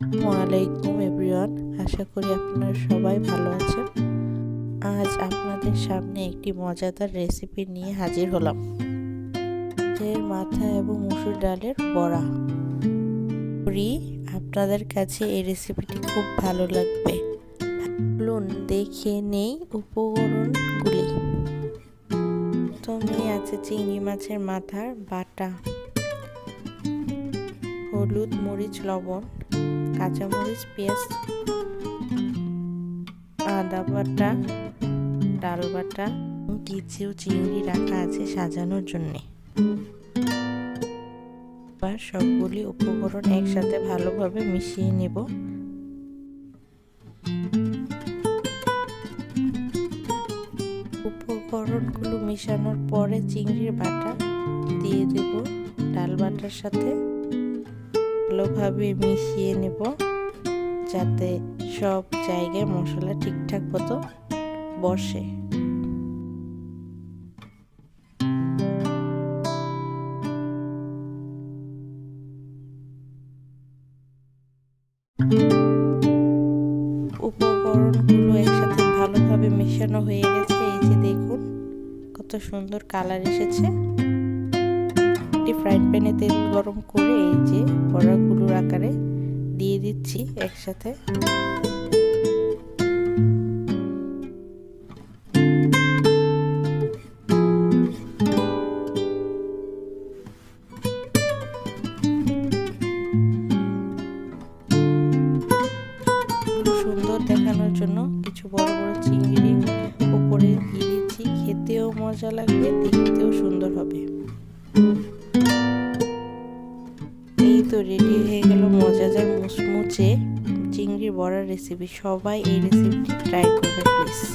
ওয়ালাইকুম এভরিওয়ান, আশা করি আপনারা সবাই ভালো আছেন। আজ আপনাদের সামনে একটি মজাদার রেসিপি নিয়ে হাজির হলাম। এর মাথা এবং মুসুর ডালের বড়া। করি, আপনাদের কাছে এই রেসিপিটি খুব ভালো লাগবে। চলুন দেখে নেই উপকরণগুলি। প্রথমে আছে চিংড়ি মাছের মাথার বাটা, হলুদ, মরিচ, লবণ। কাঁচামরিচ, পেঁয়াজ, আদা বাটা, ডাল বাটা কিছু চিংড়ি রাখা আছে সাজানোর জন্যে। এবার সবগুলি উপকরণ একসাথে ভালোভাবে মিশিয়ে নেব। উপকরণগুলো মেশানোর পরে চিংড়ির বাটা দিয়ে দেব ডাল বাটার সাথে। ভালোভাবে মিশিয়ে নেব যাতে সব জায়গায় মশলা ঠিকঠাক মতো বসে। উপকরণগুলো একসাথে ভালোভাবে মেশানো হয়ে গেছে, এই যে দেখুন, কত সুন্দর কালার এসেছে। একটি ফ্রাইড প্যানে তেল গরম করে এই যে বড়াগুলোর আকারে দিয়ে দিচ্ছি একসাথে। সুন্দর দেখানোর জন্য কিছু বড় বড় চিংড়ি উপরে দিয়ে দিচ্ছি। খেতেও মজা লাগবে, দেখতেও সুন্দর হবে। তো রেডি হয়ে গেল মজাদার মুচমুচে চিংড়ি বড়ার রেসিপি সবাই এই রেসিপিটি ট্রাই করবে প্লিজ